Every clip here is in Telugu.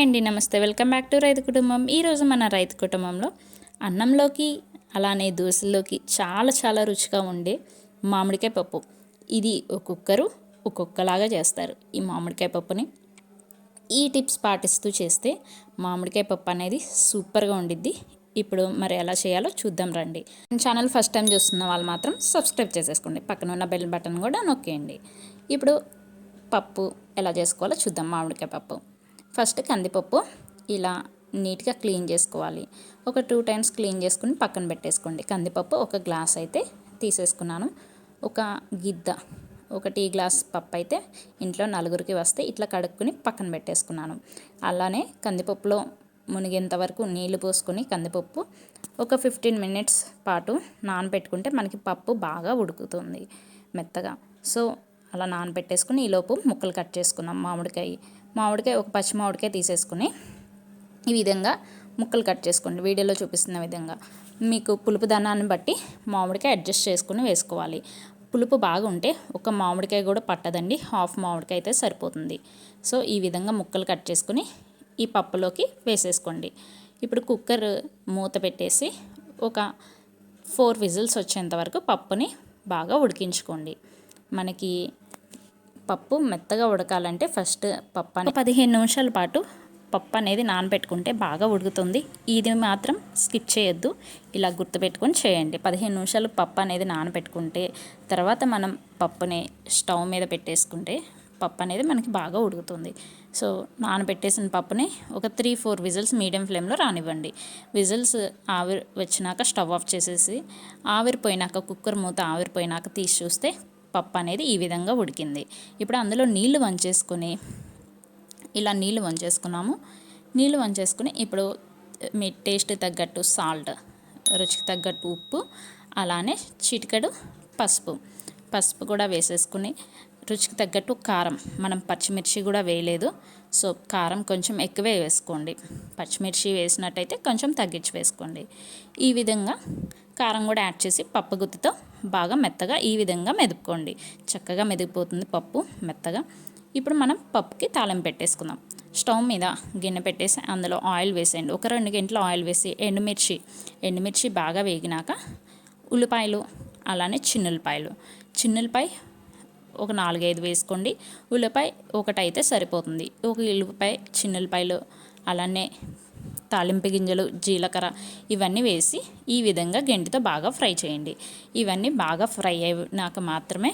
హాయ్ అండి నమస్తే. వెల్కమ్ బ్యాక్ టు రైతు కుటుంబం. ఈరోజు మన రైతు కుటుంబంలో అన్నంలోకి అలానే దోశల్లోకి చాలా చాలా రుచిగా ఉండే మామిడికాయ పప్పు. ఇది ఒక్కొక్కరు ఒక్కొక్కలాగా చేస్తారు. ఈ మామిడికాయ పప్పుని ఈ టిప్స్ పాటిస్తూ చేస్తే మామిడికాయ పప్పు అనేది సూపర్గా ఉండిద్ది. ఇప్పుడు మరి ఎలా చేయాలో చూద్దాం రండి. ఛానల్ ఫస్ట్ టైం చూస్తున్న వాళ్ళు మాత్రం సబ్స్క్రైబ్ చేసేసుకోండి. పక్కన ఉన్న బెల్ బటన్ కూడా నొక్కేయండి. ఇప్పుడు పప్పు ఎలా చేసుకోవాలో చూద్దాం. మామిడికాయ పప్పు. ఫస్ట్ కందిపప్పు ఇలా నీట్గా క్లీన్ చేసుకోవాలి. ఒక టూ టైమ్స్ క్లీన్ చేసుకుని పక్కన పెట్టేసుకోండి. కందిపప్పు ఒక గ్లాస్ అయితే తీసేసుకున్నాను. ఒక గిద్ద ఒక టీ గ్లాస్ పప్పు అయితే ఇంట్లో నలుగురికి వస్తే ఇట్లా కడుక్కుని పక్కన పెట్టేసుకున్నాను. అలానే కందిపప్పులో మునిగేంత వరకు నీళ్ళు పోసుకొని కందిపప్పు ఒక ఫిఫ్టీన్ మినిట్స్ పాటు నానబెట్టుకుంటే మనకి పప్పు బాగా ఉడుకుతుంది మెత్తగా. సో అలా నానబెట్టేసుకుని ఈలోపు ముక్కలు కట్ చేసుకున్నాం. మామిడికాయ మామిడికాయ ఒక పచ్చి మామిడికాయ తీసేసుకుని ఈ విధంగా ముక్కలు కట్ చేసుకోండి. వీడియోలో చూపిస్తున్న విధంగా మీకు పులుపు దానాన్ని బట్టి మామిడికాయ అడ్జస్ట్ చేసుకుని వేసుకోవాలి. పులుపు బాగుంటే ఒక మామిడికాయ కూడా పట్టదండి. హాఫ్ మామిడికాయ అయితే సరిపోతుంది. సో ఈ విధంగా ముక్కలు కట్ చేసుకుని ఈ పప్పులోకి వేసేసుకోండి. ఇప్పుడు కుక్కర్ మూత పెట్టేసి ఒక ఫోర్ విజిల్స్ వచ్చేంత వరకు పప్పుని బాగా ఉడికించుకోండి. మనకి పప్పు మెత్తగా ఉడకాలంటే ఫస్ట్ పప్పు అనేది పదిహేను నిమిషాల పాటు పప్పు అనేది నానబెట్టుకుంటే బాగా ఉడుకుతుంది. ఇది మాత్రం స్కిప్ చేయొద్దు. ఇలా గుర్తుపెట్టుకొని చేయండి. పదిహేను నిమిషాలు పప్పు అనేది నానబెట్టుకుంటే తర్వాత మనం పప్పుని స్టవ్ మీద పెట్టేసుకుంటే పప్పు అనేది మనకి బాగా ఉడుకుతుంది. సో నానబెట్టేసిన పప్పుని ఒక త్రీ ఫోర్ విజిల్స్ మీడియం ఫ్లేమ్లో రానివ్వండి. విజిల్స్ ఆవిరి వచ్చినాక స్టవ్ ఆఫ్ చేసేసి ఆవిరిపోయినాక కుక్కర్ మూత ఆవిరిపోయినాక తీసి చూస్తే పప్పు అనేది ఈ విధంగా ఉడికింది. ఇప్పుడు అందులో నీళ్ళు వంచేసుకొని ఇలా నీళ్ళు వంచేసుకున్నాము. నీళ్ళు వంచేసుకుని ఇప్పుడు మీ టేస్ట్ తగ్గట్టు సాల్ట్ రుచికి తగ్గట్టు ఉప్పు అలానే చిటికెడు పసుపు. పసుపు కూడా వేసేసుకుని రుచికి తగ్గట్టు కారం. మనం పచ్చిమిర్చి కూడా వేయలేదు. సో కారం కొంచెం ఎక్కువే వేసుకోండి. పచ్చిమిర్చి వేసినట్టయితే కొంచెం తగ్గించి వేసుకోండి. ఈ విధంగా కారం కూడా యాడ్ చేసి పప్పు గుత్తితో బాగా మెత్తగా ఈ విధంగా మెదుపుకోండి. చక్కగా మెదిగిపోతుంది పప్పు మెత్తగా. ఇప్పుడు మనం పప్పుకి తాళం పెట్టేసుకుందాం. స్టవ్ మీద గిన్నె పెట్టేసి అందులో ఆయిల్ వేసేయండి. ఒక రెండు గంటలు ఆయిల్ వేసి ఎండుమిర్చి ఎండుమిర్చి బాగా వేగినాక ఉల్లిపాయలు అలానే చిన్నులపాయలు చిన్నులపాయ ఒక నాలుగైదు వేసుకోండి. ఉల్లిపాయ ఒకటైతే సరిపోతుంది. ఒక ఉల్లిపాయ చిన్నులపాయలు అలానే తాలింపు గింజలు జీలకర్ర ఇవన్నీ వేసి ఈ విధంగా గెంటితో బాగా ఫ్రై చేయండి. ఇవన్నీ బాగా ఫ్రై అయినాక మాత్రమే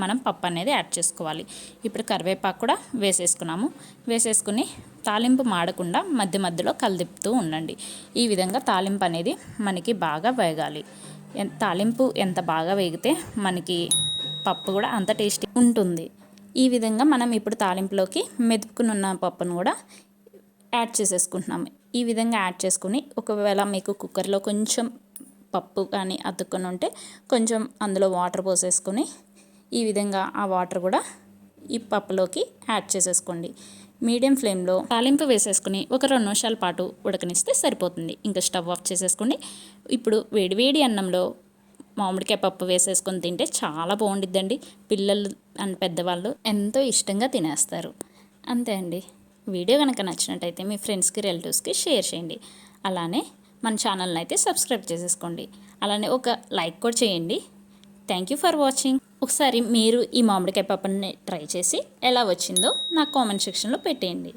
మనం పప్పు అనేది యాడ్ చేసుకోవాలి. ఇప్పుడు కరివేపాకు కూడా వేసేసుకున్నాము. వేసేసుకుని తాలింపు మాడకుండా మధ్య మధ్యలో కలిదిప్పుతూ ఉండండి. ఈ విధంగా తాలింపు అనేది మనకి బాగా వేగాలి. తాలింపు ఎంత బాగా వేగితే మనకి పప్పు కూడా అంత టేస్టీ ఉంటుంది. ఈ విధంగా మనం ఇప్పుడు తాలింపులోకి మెదుపుకుని ఉన్న పప్పును కూడా యాడ్ చేసేసుకుంటున్నాము. ఈ విధంగా యాడ్ చేసుకుని ఒకవేళ మీకు కుక్కర్లో కొంచెం పప్పు కానీ అతుక్కొని ఉంటే కొంచెం అందులో వాటర్ పోసేసుకొని ఈ విధంగా ఆ వాటర్ కూడా ఈ పప్పులోకి యాడ్ చేసేసుకోండి. మీడియం ఫ్లేమ్లో తాలింపు వేసేసుకుని ఒక రెండు నిమిషాల పాటు ఉడకనిస్తే సరిపోతుంది. ఇంకా స్టవ్ ఆఫ్ చేసేసుకోండి. ఇప్పుడు వేడివేడి అన్నంలో మామిడికాయ పప్పు వేసేసుకొని తింటే చాలా బాగుండిద్దండి. పిల్లలు అండ్ పెద్దవాళ్ళు ఎంతో ఇష్టంగా తినేస్తారు. అంతే అండి. వీడియో కనుక నచ్చినట్టయితే మీ ఫ్రెండ్స్కి రిలేటివ్స్కి షేర్ చేయండి. అలానే మన ఛానల్ని అయితే సబ్స్క్రైబ్ చేసేసుకోండి. అలానే ఒక లైక్ కూడా చేయండి. Thank you for watching. ఒకసారి మీరు ఈ మామిడికాయ పప్పుని ట్రై చేసి ఎలా వచ్చిందో నాకు కామెంట్ సెక్షన్లో పెట్టేయండి.